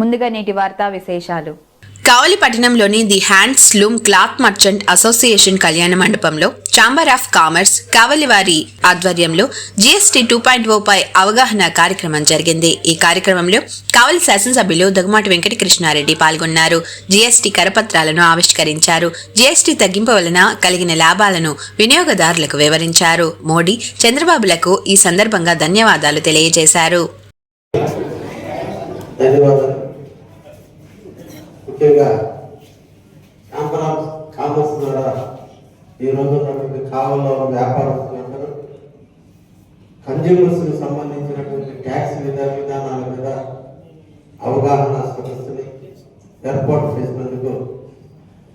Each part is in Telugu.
ముందుగా నేటి వార్తా విశేషాలు. కావలి పట్టణంలోని the handloom cloth merchant association కళ్యాణ మండపంలో ఛాంబర్ ఆఫ్ కామర్స్ కావలి వారి ఆధ్వర్యంలో జీఎస్టీ టూ పాయింట్ పై అవగాహన కార్యక్రమం జరిగింది. ఈ కార్యక్రమంలో కావలి శాసనసభ్యులు దగ్గమాటి వెంకట కృష్ణారెడ్డి పాల్గొన్నారు. జీఎస్టీ కరపత్రాలను ఆవిష్కరించారు. జీఎస్టీ తగ్గింపు వలన కలిగిన లాభాలను వినియోగదారులకు వివరించారు. మోడీ చంద్రబాబులకు ఈ సందర్భంగా ధన్యవాదాలు తెలియజేశారు. ధన్యవాదాలు. ముఖ్యంగా కాంపరాన్స్ కామర్స్ ద్వారా ఈ రోజు ఉన్నటువంటి కాలంలో వ్యాపారస్తులందరూ కన్జ్యూమర్స్కి సంబంధించినటువంటి ట్యాక్స్ విధా విధానాల మీద అవగాహన సదస్సుని ఏర్పాటు చేసినందుకు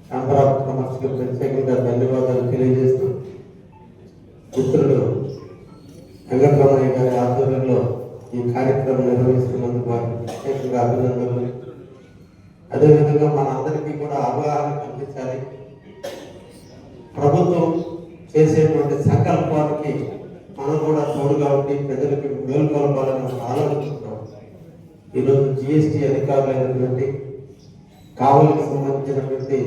ఛాంబర్ కామర్స్కి ప్రత్యేకంగా ధన్యవాదాలు తెలియజేస్తూ మిత్రుడు వెంకటరమణయ్య గారి ఆధ్వర్యంలో ఈ కార్యక్రమం నిర్వహిస్తున్నందుకు వారికి ప్రత్యేకంగా అభినందనలు. అదేవిధంగా మనందరికీ కూడా అవగాహన కల్పించాలి. ప్రభుత్వం చేసేటువంటి సంకల్పానికి మనం కూడా తోడుగా ఉండి ప్రజలకు మేల్కొల్పాలని మనం ఆలోచిస్తున్నాం. ఈరోజు జిఎస్టీ అధికారులైనటువంటి కావలికి సంబంధించినటువంటి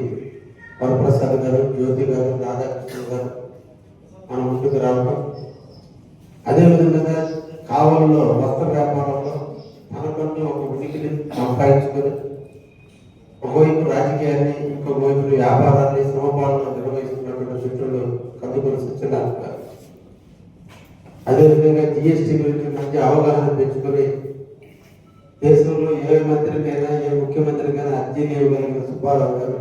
వరప్రసాద్ గారు జ్యోతి గారు రాధాకృష్ణ గారు మన ముందుకు రావడం అదేవిధంగా కావలిలో వస్త్ర వ్యాపారంలో తనకంటూ ఒక ఉనికిని సంపాదించుకొని ఒకవైపు రాజకీయాన్ని ఇంకొక వైపు వ్యాపారాన్ని సమపాలన నిర్వహిస్తున్నటువంటి మిత్రులు కందుకొని సత్యనారాయణ అదేవిధంగా జిఎస్టీ గురించి మంచి అవగాహన పెంచుకొని దేశంలో ఏ మంత్రికైనా ఏ ముఖ్యమంత్రికైనా అర్జీని ఇవ్వగలిగిన సుబ్బారావు గారు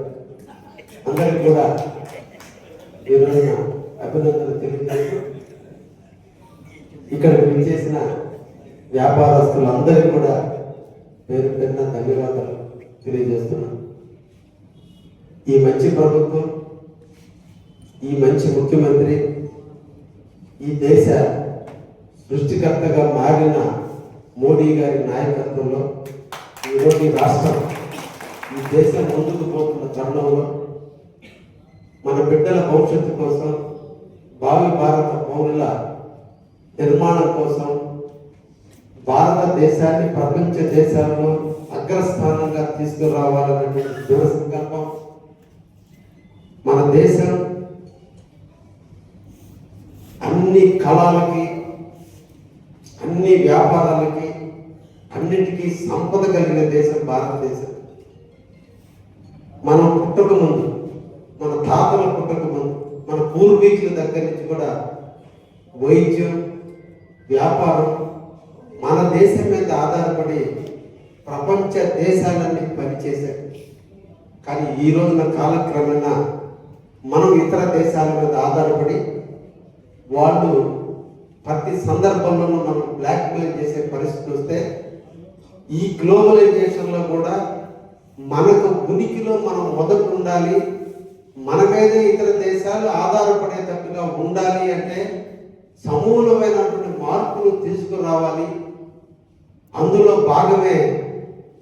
అందరికీ కూడా ఈ రోజున అభినందనలు తెలియజేస్తూ ఇక్కడ విచ్చేసిన వ్యాపారస్తులందరికీ కూడా పేరు పెద్ద ధన్యవాదాలు. తెలియజేస్తున్నాను ఈ మంచి ప్రభుత్వం ఈ మంచి ముఖ్యమంత్రి ఈ దేశ సృష్టికర్తగా మారిన మోడీ గారి నాయకత్వంలో ఈరోజు రాష్ట్రం ఈ దేశం ముందుకు పోతున్న తరుణంలో మన బిడ్డల భవిష్యత్తు కోసం భావి భారత పౌరుల నిర్మాణం కోసం భారతదేశాన్ని ప్రపంచ దేశాల్లో అగ్రస్థానంగా తీసుకురావాలన్నటువంటి దృఢ సంకల్పం మన దేశం అన్ని కళలకి అన్ని వ్యాపారాలకి అన్నిటికీ సంపద కలిగిన దేశం భారతదేశం. మనం పుట్టక ముందు మన తాతల పుట్టక ముందు మన పూర్వీకుల దగ్గర నుంచి కూడా వైద్యం వ్యాపారం మన దేశం మీద ఆధారపడి ప్రపంచ దేశాలన్నీ పనిచేశాయి. కానీ ఈ రోజున కాలక్రమేణా మనం ఇతర దేశాల మీద ఆధారపడి వాళ్ళు ప్రతి సందర్భంలోనూ మనం బ్లాక్మెయిల్ చేసే పరిస్థితి వస్తే ఈ గ్లోబలైజేషన్లో కూడా మనకు ఉనికిలో మనం మొదటి ఉండాలి మన మీద ఇతర దేశాలు ఆధారపడేటట్టుగా ఉండాలి అంటే సమూలమైనటువంటి మార్పులు తీసుకురావాలి. అందులో భాగమే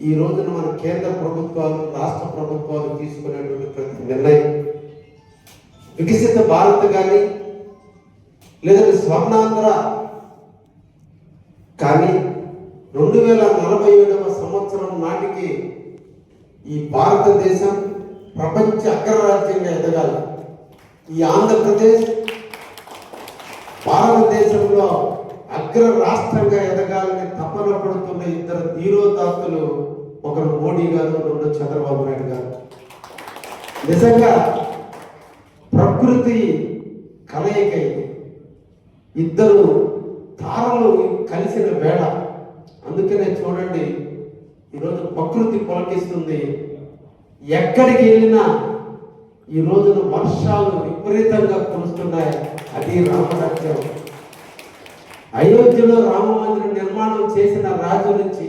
ఈ రోజున మన కేంద్ర ప్రభుత్వాలు రాష్ట్ర ప్రభుత్వాలు తీసుకునేటువంటి ప్రతి నిర్ణయం వికసిత భారత్ కానీ లేదంటే స్వర్ణాంధ్ర కానీ రెండు వేల నలభై ఏడవ సంవత్సరం నాటికి ఈ భారతదేశం ప్రపంచ అగ్రరాజ్యంగా ఎదగాలి. ఈ ఆంధ్రప్రదేశ్ భారతదేశంలో అగ్ర రాష్ట్రంగా ఎదగాలని తపన పడుతున్న ఇద్దరు ధీరోదాస్తులు ఒకరు మోడీ గారు రెండు చంద్రబాబు నాయుడు గారు. నిజంగా ప్రకృతి కలయిక ఇది. ఇద్దరు తారలు కలిసిన వేళ. అందుకనే చూడండి ఈరోజు ప్రకృతి పొలకిస్తుంది. ఎక్కడికి వెళ్ళినా ఈ రోజున వర్షాలు విపరీతంగా కురుస్తున్నాయి. అది రామరాజ్యం అయోధ్యలో రామమందిరం నిర్మాణం చేసిన రాజు నుంచి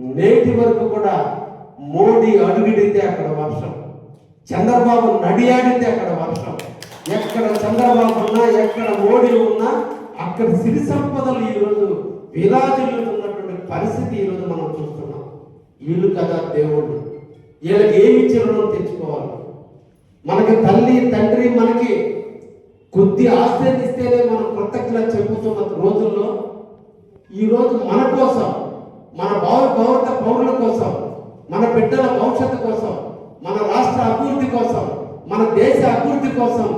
నేటి వరకు కూడా మోడీ అడుగుడితే అక్కడ వర్షం. చంద్రబాబు నడియాడితే అక్కడ వర్షం. ఎక్కడ చంద్రబాబు ఉన్నా ఎక్కడ మోడీ ఉన్నా అక్కడ సిరి సంపదలు ఈరోజు విలాజిల్లుతున్నటువంటి పరిస్థితి ఈరోజు మనం చూస్తున్నాం. వీళ్ళు కదా దేవుళ్ళు. వీళ్ళకి ఏమి ఇచ్చిన తెచ్చుకోవాలి. మనకి తల్లి తండ్రి మనకి కొద్ది ఆశ్రయం ఇస్తేనే మనం కృతజ్ఞత చెబుతున్న రోజుల్లో ఈ రోజు మన కోసం మన భావ భారత పౌరుల కోసం మన బిడ్డల భవిష్యత్తు కోసం మన రాష్ట్ర అభివృద్ధి కోసం మన దేశ అభివృద్ధి కోసం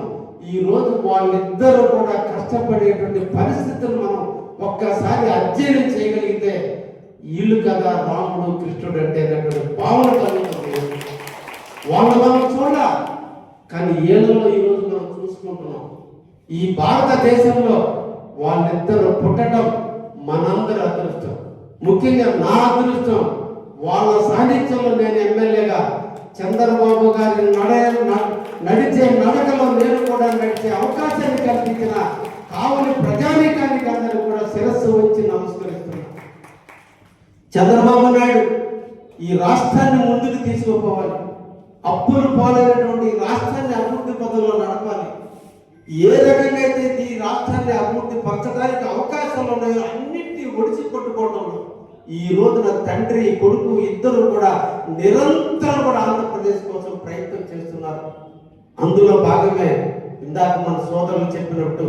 ఈ రోజు వాళ్ళిద్దరూ కూడా కష్టపడేటువంటి పరిస్థితులు మనం ఒక్కసారి అధ్యయనం చేయగలిగితే వీళ్ళు కదా రాముడు కృష్ణుడు అంటే భావన కలుగుతుంది. వాళ్ళ మనం చూడ కానీ ఏళ్ళలో ఈరోజు మనం చూసుకుంటున్నాం. ఈ భారతదేశంలో వాళ్ళిద్దరూ పుట్టడం మనందరి అదృష్టం. ముఖ్యంగా నా అదృష్టం వాళ్ళ సాన్నిధ్యంలో నేను ఎమ్మెల్యేగా చంద్రబాబు గారి నడ నడిచే నడకలో నేను కూడా నడిచే అవకాశాన్ని కల్పించిన కావలి ప్రజానీకానికి అందరూ కూడా శిరస్సు వచ్చి నమస్కరిస్తున్నాను చంద్రబాబు నాయుడు ఈ రాష్ట్రాన్ని ముందుకు తీసుకుపోవాలి. అప్పులు పాలైనటువంటి రాష్ట్రాన్ని అభివృద్ధి పదంలో నడపాలి. ఏ రకంగా అయితే ఈ రాష్ట్రాన్ని అభివృద్ధి పరచడానికి అవకాశాలు ఉన్నాయో అన్నింటినీ ఒడిచి కొట్టుకోవడంలో ఈ రోజున తండ్రి కొడుకు ఇద్దరు కూడా నిరంతరం కూడా ఆంధ్రప్రదేశ్ కోసం ప్రయత్నం చేస్తున్నారు. అందులో భాగమే ఇందాక మన సోదరులు చెప్పినట్టు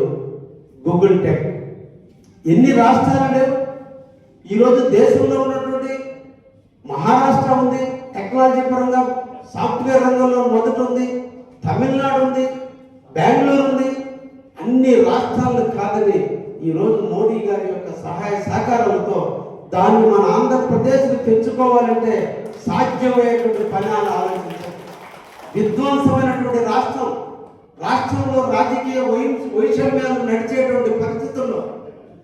గూగుల్ టెక్ ఎన్ని రాష్ట్రాలు లేవు? ఈరోజు దేశంలో ఉన్నటువంటి మహారాష్ట్ర ఉంది టెక్నాలజీ పరంగా సాఫ్ట్వేర్ రంగంలో మొదట ఉంది తమిళనాడు ఉంది బెంగళూరు ఉంది అన్ని రాష్ట్రాలు కాదని ఈరోజు మోడీ గారి యొక్క సహాయ సహకారాలతో దాన్ని మన ఆంధ్రప్రదేశ్కి తెచ్చుకోవాలంటే సాధ్యమయ్యేటువంటి పని అని ఆలోచించారు విధ్వంసమైనటువంటి రాష్ట్రం రాష్ట్రంలో రాజకీయ వై- వైషమ్యాలు నడిచేటువంటి పరిస్థితుల్లో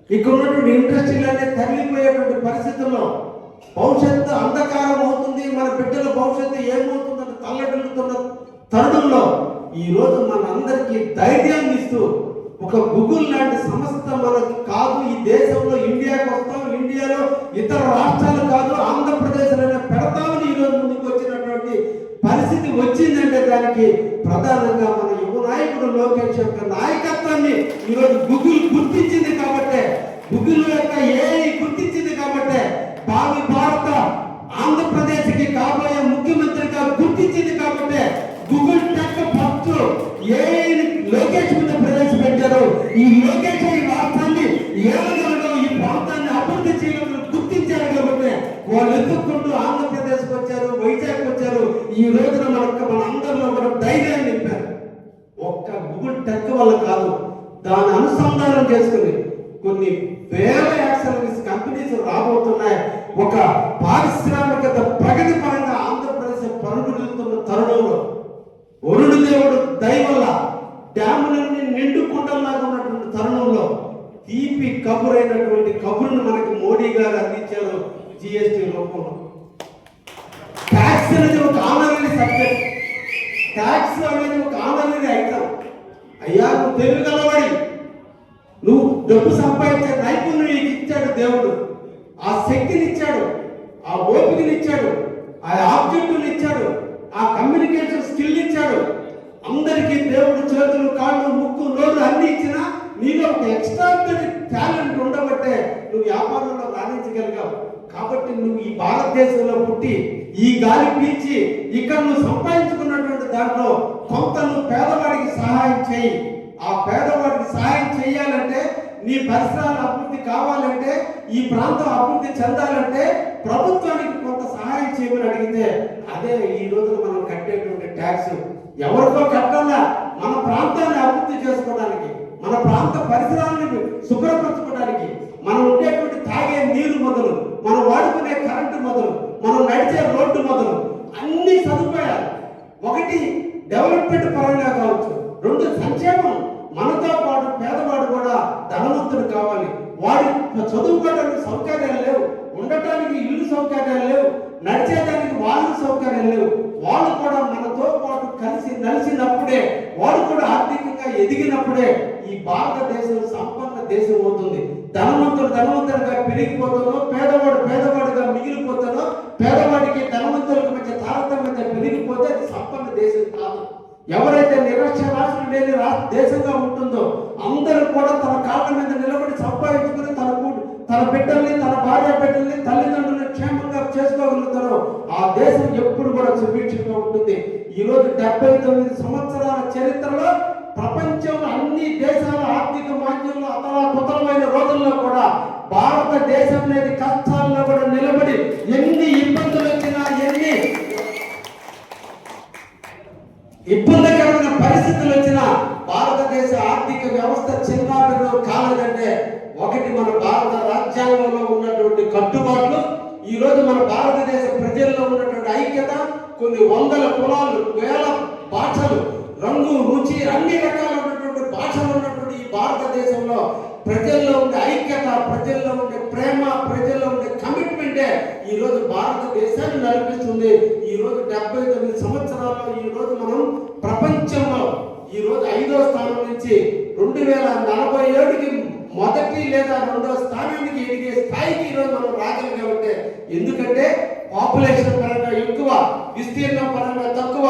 ఇక్కడ ఉన్నటువంటి ఇండస్ట్రీలన్నీ తరలిపోయేటువంటి పరిస్థితుల్లో భవిష్యత్తు అంధకారం అవుతుంది మన బిడ్డల భవిష్యత్తు ఏమవుతుందని తల్లడిల్లుతున్న తరుణంలో ఈరోజు మనందరికీ ధైర్యాన్ని ఇస్తూ ఒక గూగుల్ లాంటి సంస్థ మనకి కాదు. ఈ దేశంలో ఇండియాకి వస్తాం. ఇండియాలో ఇతర రాష్ట్రాలు కాదు ఆంధ్రప్రదేశ్లోనే పెడతామని ఈ రోజు ముందుకు వచ్చినటువంటి పరిస్థితి వచ్చిందంటే దానికి ప్రధానంగా మన యువ నాయకుడు లోకేష్ యొక్క నాయకత్వాన్ని ఈరోజు గూగుల్ గుర్తించి కొట్టి ఈ గాలి పీల్చి ఇక్కడ నువ్వు సంపాదించుకున్నటువంటి దాంట్లో కొంత నువ్వు పేదవాడికి సహాయం చేయి. ఆ పేదవాడికి సహాయం చేయాలంటే నీ పరిసరాల అభివృద్ధి కావాలంటే ఈ ప్రాంతం అభివృద్ధి చెందాలంటే ప్రభుత్వానికి కొంత సహాయం చేయమని అడిగితే అదే ఈ రోజున మనం కట్టేటువంటి ట్యాక్స్ ఎవరికో కట్టాలా మన ప్రాంతాన్ని అభివృద్ధి చేసుకోవడానికి మన ప్రాంత పరిసరాలను శుభ్రపరచుకోవడానికి మనం ఉండేటువంటి తాగే నీరు మొదలు మనం వాడుకునే కరెంటు మొదలు మనం నడిచే రోడ్డు మొదలు అన్ని సదుపాయాలు. ఒకటి డెవలప్మెంట్ పరంగా కావచ్చు. రెండు సంక్షేమం. మనతో పాటు పేదవాడు కూడా ధనవంతుడు కావాలి. వాడి చదువుకోవడానికి సౌకర్యాలు లేవు. ఉండటానికి ఇల్లు సౌకర్యాలు లేవు. నడిచేదానికి వాళ్ళు సౌకర్యాలు లేవు. వాళ్ళు కూడా మనతో పాటు కలిసి నలిసినప్పుడే వాళ్ళు కూడా ఆర్థికంగా ఎదిగినప్పుడే ఈ భారతదేశం సంపన్న దేశం అవుతుంది. ధనవంతుడు ధనవంతుడిగా పెరిగిపోతానో పేదవాడు పేదవాడిగా మిగిలిపోతానో పేదవాడికి ధనవంతులకు మధ్య తారతమ్యత పెరిగిపోతే అది సంపన్న దేశం కాదు. ఎవరైతే రాష్ట్రం లేని రా దేశంగా ఉంటుందో అందరూ కూడా తన కాళ్ళ మీద నిలబడి సంపాదించుకుని తన తన బిడ్డల్ని తన భార్య బిడ్డల్ని తల్లిదండ్రులను క్షేమంగా చేసుకోగలుగుతారో ఆ దేశం ఎప్పుడు కూడా సుభిక్షంగా ఉంటుంది. ఈ రోజు డెబ్బై తొమ్మిది సంవత్సరాల చరిత్రలో ప్రపంచంలో మాధ్యంలో రోజుల్లో కూడా భారతదేశం అనేది కష్టాల్లో కూడా నిలబడి ఎన్ని ఇబ్బందులు వచ్చినా ఎన్ని ఇబ్బందికరమైన పరిస్థితులు వచ్చిన భారతదేశ ఆర్థిక వ్యవస్థ చిన్నాభిన్నం కాలేదంటే ఒకటి మన భారత రాజ్యాంగంలో ఉన్నటువంటి కట్టుబాట్లు ఈ రోజు మన భారతదేశ ప్రజల్లో ఉన్నటువంటి ఐక్యత కొన్ని వందల కులాలు వేల భాషలు రంగు రుచి అన్ని రకాలైనటువంటి భాషలు ఉన్నటువంటి భారతదేశంలో ప్రజల్లో ఉండే ఐక్యత ప్రజల్లో ఉండే ప్రేమ ప్రజల్లో ఉండే కమిట్మెంటే ఈరోజు భారతదేశాన్ని నడిపిస్తుంది. ఈ రోజు డెబ్బై తొమ్మిది సంవత్సరాల్లో ఈ రోజు మనం ప్రపంచంలో ఈ రోజు ఐదో స్థానం నుంచి రెండు వేల నలభై ఏడుకి మొదటి లేదా రెండో స్థానానికి ఎదిగే స్థాయికి ఈరోజు రోజు మనం రాగలిగామంటే ఎందుకంటే పాపులేషన్ పరంగా ఎక్కువ విస్తీర్ణం పరంగా తక్కువ.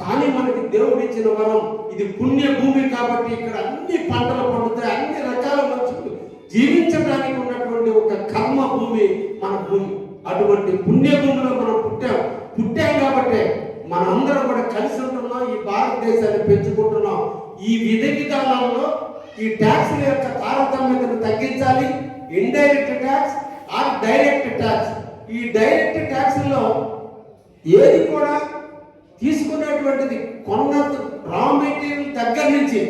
కానీ మనకి దేవుడు ఇచ్చిన వరం ఇది పుణ్య భూమి కాబట్టి ఇక్కడ అన్ని పంటలు పండుతాయి అన్ని రకాల మనుషులు జీవించడానికి ఉన్నటువంటి ఒక కర్మ భూమి మన భూమి. అటువంటి పుణ్య భూమిలో మనం పుట్టాం. పుట్టాం కాబట్టి మనందరం కూడా కలిసి ఉంటున్నాం ఈ భారతదేశాన్ని పెంచుకుంటున్నాం. ఈ విధి విధానాల్లో ఈ ట్యాక్స్ల యొక్క తారతమ్యతను తగ్గించాలి. Indirect tax or direct tax. ఈ డైరెక్ట్ ట్యాక్స్లో ఏది కూడా తీసుకునేటువంటిది కొన్న రా మెటీరియల్ దగ్గర నుంచి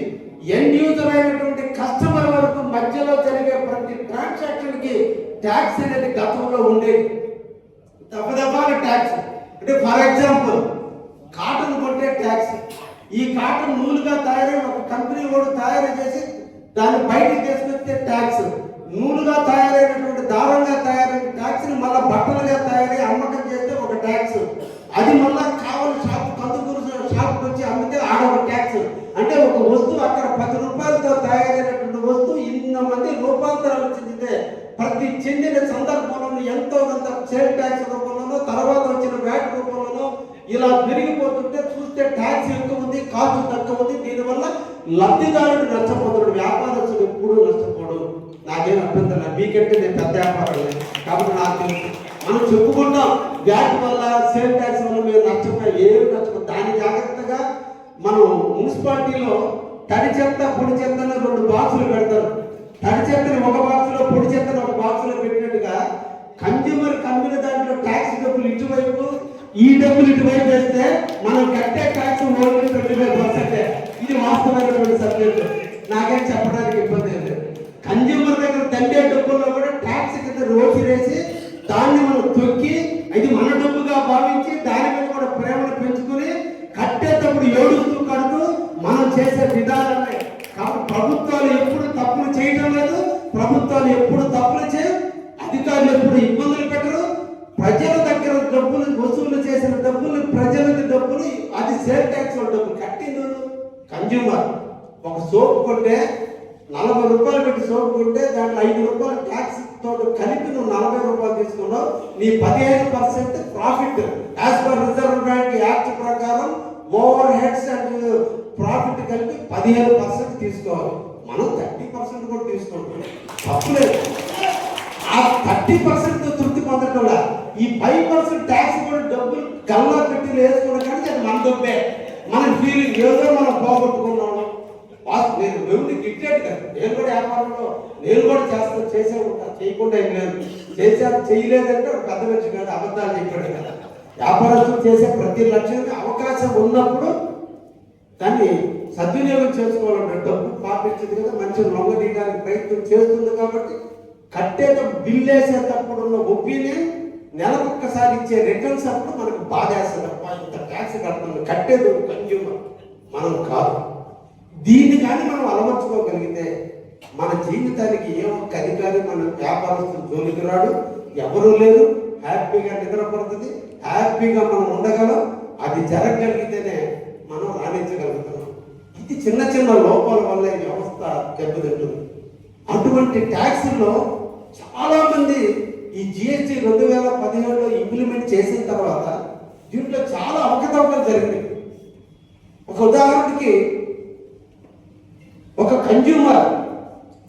ఎండ్ యూజర్ అయినటువంటి కస్టమర్ వరకు మధ్యలో జరిగే ప్రతి ట్రాన్సాక్షన్కి ట్యాక్స్ అనేది గతంలో ఉండేది. దఫదఫాల ట్యాక్స్ అంటే ఫర్ ఎగ్జాంపుల్ కాటన్ కొట్టే ట్యాక్స్ ఈ కాటన్ నూలుగా తయారై ఒక కంపెనీ కూడా తయారు చేసి దాన్ని బయటకు తీసుకొస్తే ట్యాక్స్ నూలుగా తయారైనటువంటి దారంగా తయారైన ట్యాక్స్ మళ్ళీ బట్టలుగా తయారై అమ్మకం చేస్తే ఒక ట్యాక్స్ అది మళ్ళా కావాలి షాప్ కందుకూరు షాప్ వచ్చి అమ్మితే ఆడ ఒక ట్యాక్స్ అంటే ఒక వస్తువు అక్కడ పది రూపాయలతో తయారైనటువంటి వస్తువు ఇంత మంది రూపాంతరాలు చెందితే ప్రతి చెందిన సందర్భంలో ఎంతో కొంత సేల్ ట్యాక్స్ రూపంలోనో తర్వాత వచ్చిన వ్యాట్ రూపంలోనో ఇలా పెరిగిపోతుంటే చూస్తే ట్యాక్స్ ఎక్కువ ఉంది కాస్ట్ తక్కువ ఉంది. దీనివల్ల లబ్ధిదారుడు నష్టపోతాడు వ్యాపారస్తుడు ఎప్పుడూ నష్టపోడు. నాకేం అభ్యంతరం లేదు. మీకంటే నేను పెద్ద వ్యాపారం కాబట్టి నాకు తెలుసు. మనం చెప్పుకుంటాం వ్యాట్ వల్ల సేల్ ట్యాక్స్ వల్ల మీరు నష్టపోయాం ఏమి నష్టపోయి దాని జాగ్రత్తగా మనం మున్సిపాలిటీలో తడి చెత్త పొడి చెత్త రెండు బాక్సులు పెడతారు. తడి చెత్తని ఒక బాక్సులో పొడి చెత్తని ఒక బాక్సులో పెట్టినట్టుగా కన్జ్యూమర్ కమ్మిన దాంట్లో ట్యాక్స్ డబ్బులు ఇటువైపు ఈ డబ్బులు ఇటువైపు వేస్తే కన్జ్యూమర్ ఒక సోప్ కొంటే నలభై రూపాయలు పెట్టి సోపు కొంటే దాంట్లో ఐదు రూపాయలు ట్యాక్స్ తోటి కలిపి నువ్వు నలభై రూపాయలు తీసుకున్నావు. నీ పదిహేను percent profit as per Reserve Bank Act ప్రకారం ఓవర్ హెడ్స్ అండ్ ప్రాఫిట్ కలిపి పదిహేను పర్సెంట్ తీసుకోవాలి. మనం థర్టీ పర్సెంట్ కూడా తీసుకుంటాం తప్పులేదు ఆ థర్టీ పర్సెంట్ తృప్తి పొందడం ఈ ఫైవ్ పర్సెంట్ ట్యాక్స్ కూడా డబ్బులు గల్లా పెట్టి వేసుకోవడం కానీ అది మన డబ్బే మన ఫీలింగ్ ఏదో మనం పోగొట్టుకున్నాము. నేను ఎవరిని గిట్టేది కదా. నేను కూడా వ్యాపారంలో నేను కూడా చేస్తా చేసే ఉంటా చేయకుండా ఏం లేదు. చేసా చేయలేదంటే ఒక పెద్ద మనిషి కాదు అబద్ధాలు చెప్పాడు కదా. వ్యాపారాలు చేసే ప్రతి లక్ష్యానికి అవకాశం ఉన్నప్పుడు దాన్ని సద్వినియోగం చేసుకోవాలంటే డబ్బు పాపించింది కదా. మంచి లొంగదీయడానికి ప్రయత్నం చేస్తుంది కాబట్టి కట్టేటప్పుడు బిల్ వేసేటప్పుడు ఉన్న ఒపీనియన్ నెలకొక్కసారి ఇచ్చే రిటర్న్స్ అప్పుడు మనకు బాధ వేస్తుంది ఇంత ట్యాక్స్ కడుతుంది కట్టేది కన్జ్యూమర్ మనం కాదు. దీన్ని కానీ మనం అలవర్చుకోగలిగితే మన జీవితానికి ఏ ఒక్క అధికారి మన వ్యాపారస్తులు జోలికి రాడు ఎవరూ లేరు. హ్యాపీగా నిద్రపడుతుంది. హ్యాపీగా మనం ఉండగలం. అది జరగగలిగితేనే మనం రాణించగలుగుతున్నాం. ఇది చిన్న చిన్న లోపాల వల్ల వ్యవస్థ దెబ్బతింటుంది. అటువంటి ట్యాక్సుల్లో చాలామంది ఈ జిఎస్టీ రెండు వేల పదిహేడులో ఇంప్లిమెంట్ చేసిన తర్వాత దీంట్లో చాలా అవకతవకలు జరిగింది ఒక ఉదాహరణకి ఒక కన్జ్యూమర్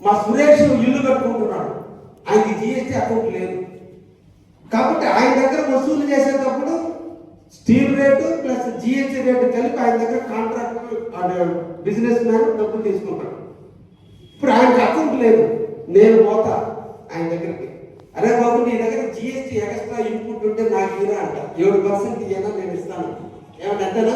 మా సురేష్ ఇల్లు కట్టుకుంటున్నాడు. ఆయనకి జిఎస్టీ అకౌంట్ లేదు. కాబట్టి ఆయన దగ్గర వసూలు చేసేటప్పుడు steel rate plus GST rate కలిపి ఆయన దగ్గర కాంట్రాక్ట్ బిజినెస్ మ్యాన్ డబ్బులు తీసుకుంటాడు. ఇప్పుడు ఆయనకి అకౌంట్ లేదు. నేను పోతా ఆయన దగ్గరికి అరే బాబు నీ దగ్గర జిఎస్టీ ఎక్స్ట్రా ఇన్పుట్ ఉంటే నాకు ఇరా అంట. ఏడు పర్సెంట్ ఇయ్యనా? నేను ఇస్తాను. ఏమంటేనా